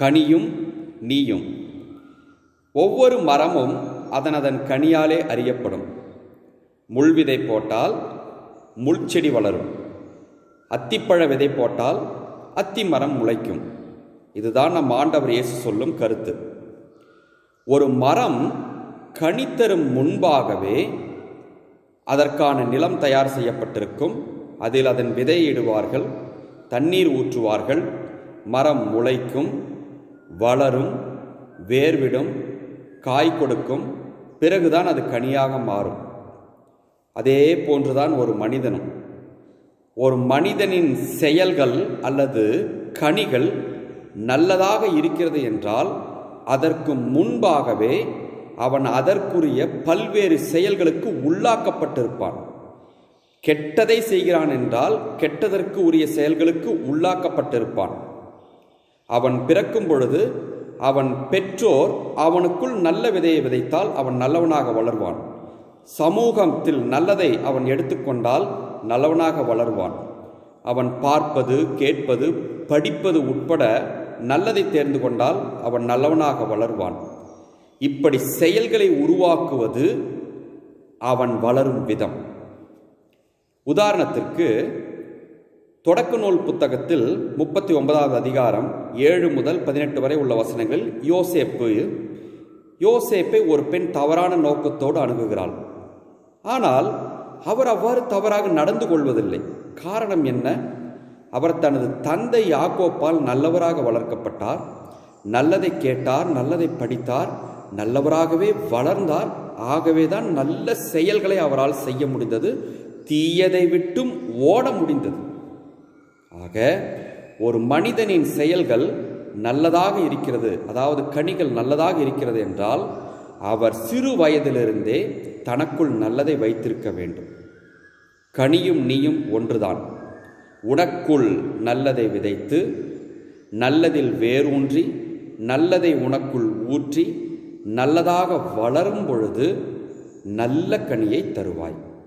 கனியும் நீயும். ஒவ்வொரு மரமும் அதனதன் கனியாலே அறியப்படும். முள் விதை போட்டால் முள்செடி வளரும். அத்திப்பழ விதை போட்டால் அத்தி மரம் முளைக்கும். இதுதான் நம் ஆண்டவர் இயேசு சொல்லும் கருத்து. ஒரு மரம் கனி தரும் முன்பாகவே அதற்கான நிலம் தயார் செய்யப்பட்டிருக்கும். அதில் அதன் விதையிடுவார்கள் தண்ணீர் ஊற்றுவார்கள் மரம் முளைக்கும். வளரும் வேர்விடும் காய் கொடுக்கும் பிறகுதான் அது கனியாக மாறும். அதே போன்றுதான் ஒரு மனிதனும். ஒரு மனிதனின் செயல்கள் அல்லது கனிகள் நல்லதாக இருக்கிறது என்றால் அதற்கு முன்பாகவே அவன் அதற்குரிய பல்வேறு செயல்களுக்கு உள்ளாக்கப்பட்டிருப்பான். கெட்டதை செய்கிறான் என்றால் கெட்டதற்கு உரிய செயல்களுக்கு உள்ளாக்கப்பட்டிருப்பான். அவன் பிறக்கும் பொழுது அவன் பெற்றோர் அவனுக்குள் நல்ல விதையை விதைத்தால் அவன் நல்லவனாக வளர்வான். சமூகத்தில் நல்லதை அவன் எடுத்துக்கொண்டால் நல்லவனாக வளர்வான். அவன் பார்ப்பது கேட்பது படிப்பது உட்பட நல்லதை தேர்ந்து கொண்டால் அவன் நல்லவனாக வளர்வான். இப்படி செயல்களை உருவாக்குவது அவன் வளரும் விதம். உதாரணத்திற்கு தொடக்க நூல் புத்தகத்தில் முப்பத்தி ஒன்பதாவது அதிகாரம் ஏழு முதல் பதினெட்டு வரை உள்ள வசனங்கள் யோசேப்பு. யோசேப்பை ஒரு பெண் தவறான நோக்கத்தோடு அணுகுகிறாள். ஆனால் அவர் அவ்வாறு தவறாக நடந்து கொள்வதில்லை. காரணம் என்ன? அவர் தனது தந்தை யாக்கோப்பால் நல்லவராக வளர்க்கப்பட்டார். நல்லதை கேட்டார் நல்லதை படித்தார் நல்லவராகவே வளர்ந்தார். ஆகவே தான் நல்ல செயல்களை அவரால் செய்ய முடிந்தது. தீயதை விட்டும் ஓட முடிந்தது. ஆக ஒரு மனிதனின் செயல்கள் நல்லதாக இருக்கிறது அதாவது கனிகள் நல்லதாக இருக்கிறது என்றால் அவர் சிறு வயதிலிருந்தே தனக்குள் நல்லதை வைத்திருக்க வேண்டும். கனியும் நீயும் ஒன்றுதான். உனக்குள் நல்லதை விதைத்து நல்லதில் வேரூன்றி நல்லதை உனக்குள் ஊற்றி நல்லதாக வளரும் பொழுது நல்ல கனியை தருவாய்.